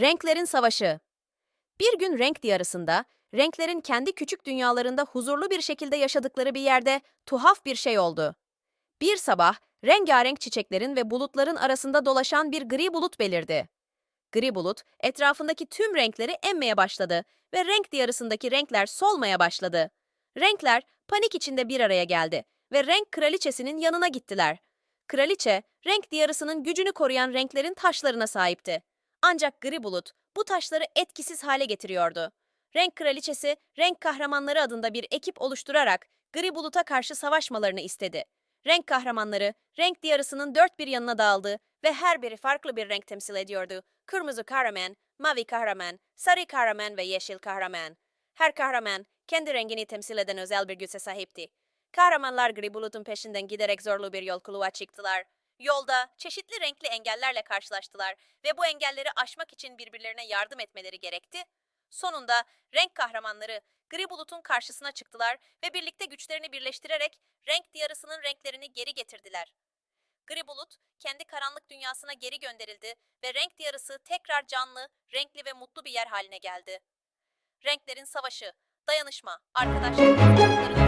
Renklerin Savaşı Bir gün renk diyarısında, renklerin kendi küçük dünyalarında huzurlu bir şekilde yaşadıkları bir yerde tuhaf bir şey oldu. Bir sabah, rengarenk çiçeklerin ve bulutların arasında dolaşan bir gri bulut belirdi. Gri bulut, etrafındaki tüm renkleri emmeye başladı ve renk diyarısındaki renkler solmaya başladı. Renkler panik içinde bir araya geldi ve renk kraliçesinin yanına gittiler. Kraliçe, renk diyarısının gücünü koruyan renklerin taşlarına sahipti. Ancak gri bulut bu taşları etkisiz hale getiriyordu. Renk kraliçesi, renk kahramanları adında bir ekip oluşturarak gri buluta karşı savaşmalarını istedi. Renk kahramanları, renk diyarısının dört bir yanına dağıldı ve her biri farklı bir renk temsil ediyordu. Kırmızı kahraman, mavi kahraman, sarı kahraman ve yeşil kahraman. Her kahraman, kendi rengini temsil eden özel bir güce sahipti. Kahramanlar gri bulutun peşinden giderek zorlu bir yolculuğa çıktılar. Yolda çeşitli renkli engellerle karşılaştılar ve bu engelleri aşmak için birbirlerine yardım etmeleri gerekti. Sonunda renk kahramanları gri bulutun karşısına çıktılar ve birlikte güçlerini birleştirerek renk diyarısının renklerini geri getirdiler. Gri bulut kendi karanlık dünyasına geri gönderildi ve renk diyarısı tekrar canlı, renkli ve mutlu bir yer haline geldi. Renklerin savaşı, dayanışma, arkadaşlık